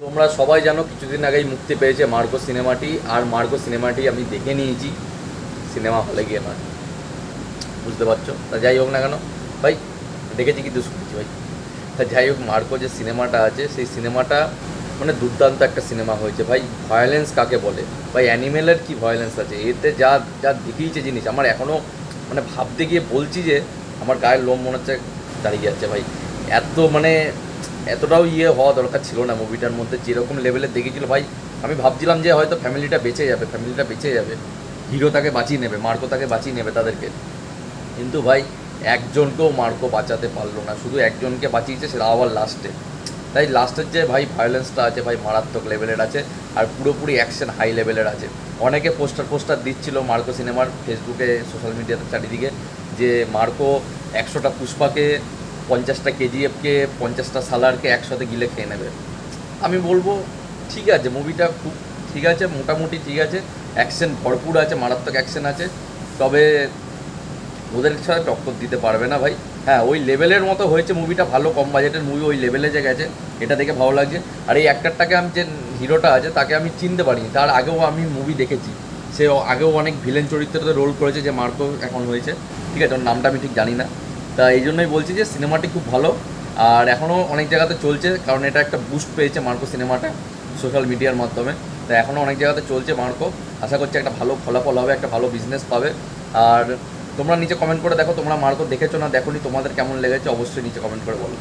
তোমরা সবাই জানো কিছুদিন আগেই মুক্তি পেয়েছে মার্কো সিনেমাটি, আর মার্কো সিনেমাটি আমি দেখে নিয়েছি। সিনেমা হলে গিয়ে নয় বুঝতে পারছ? তা যাই হোক না কেন। ভাই, দেখেছি কিন্তু শুনেছি ভাই। তা যাই হোক, মার্কো যে সিনেমাটা আছে, সেই সিনেমাটা মানে দুর্দান্ত একটা সিনেমা হয়েছে ভাই। ভয়োলেন্স কাকে বলে? ভাই অ্যানিমেলের কি ভয়োলেন্স আছে? এতে যা যা দেখিয়েছে জিনিস, আমার এখনও মানে ভাবতে গিয়ে বলছি যে, আমার গায়ের লোম মনে হচ্ছে দাঁড়িয়ে যাচ্ছে ভাই। এত মানে এতটাও ইয়ে হওয়া দরকার ছিল না মুভিটার মধ্যে, যেরকম লেভেলে দেখেছিল ভাই, আমি ভাবছিলাম যে হয়তো ফ্যামিলিটা বেঁচে যাবে ফ্যামিলিটা বেঁচে যাবে। হিরো তাকে বাঁচিয়ে নেবে, মার্কো তাকে বাঁচিয়ে নেবে তাদেরকে। কিন্তু ভাই, একজনকেও মার্কো বাঁচাতে পারল না। শুধু একজনকে বাঁচিয়েছে, সেটা আবার লাস্টে তাই লাস্টের যে ভাই ভায়োলেন্সটা আছে, ভাই, মারাত্মক লেভেলের আছে, আর পুরোপুরি অ্যাকশন হাই লেভেলের আছে। অনেকে পোস্টার পোস্টার দিচ্ছিল মার্কো সিনেমার ফেসবুকে সোশ্যাল মিডিয়াতে চারিদিকে, যে মার্কো একশোটা পুষ্পাকে পঞ্চাশটা কেজিএফকে পঞ্চাশটা সালারকে একসাথে গিলে খেয়ে নেবে। আমি বলব, ঠিক আছে মুভিটা খুব ঠিক আছে, মোটামুটি ঠিক আছে অ্যাকশন ভরপুর আছে, মারাত্মক অ্যাকশন আছে, তবে ওদের ছাড়া টক্কর দিতে পারবে না ভাই। হ্যাঁ ওই লেভেলের মতো হয়েছে মুভিটা ভালো কম বাজেটের মুভি ওই লেভেলে যে গেছে, এটা দেখে ভালো লাগছে। আর এই অ্যাক্টারটাকে আমি যে হিরোটা আছে, তাকে আমি চিনতে পারিনি। তার আগেও আমি মুভি দেখেছি। সে আগেও অনেক ভিলেন চরিত্রতে রোল করেছে, যে মার্কো এখন হয়েছে। ঠিক আছে, ওর নামটা আমি ঠিক জানি না। তা এই জন্যই বলছি যে সিনেমাটি খুব ভালো, আর এখনও অনেক জায়গাতে চলছে, কারণ এটা একটা বুস্ট পেয়েছে মার্কো সিনেমাটা সোশ্যাল মিডিয়ার মাধ্যমে। তা এখনও অনেক জায়গাতে চলছে মার্কো, আশা করছি একটা ভালো ফলাফল হবে, একটা ভালো বিজনেস পাবে। আর তোমরা নিচে কমেন্ট করে দেখো, তোমরা মার্কো দেখেছ না দেখো তোমাদের কেমন লেগেছে অবশ্যই নিচে কমেন্ট করে বলো।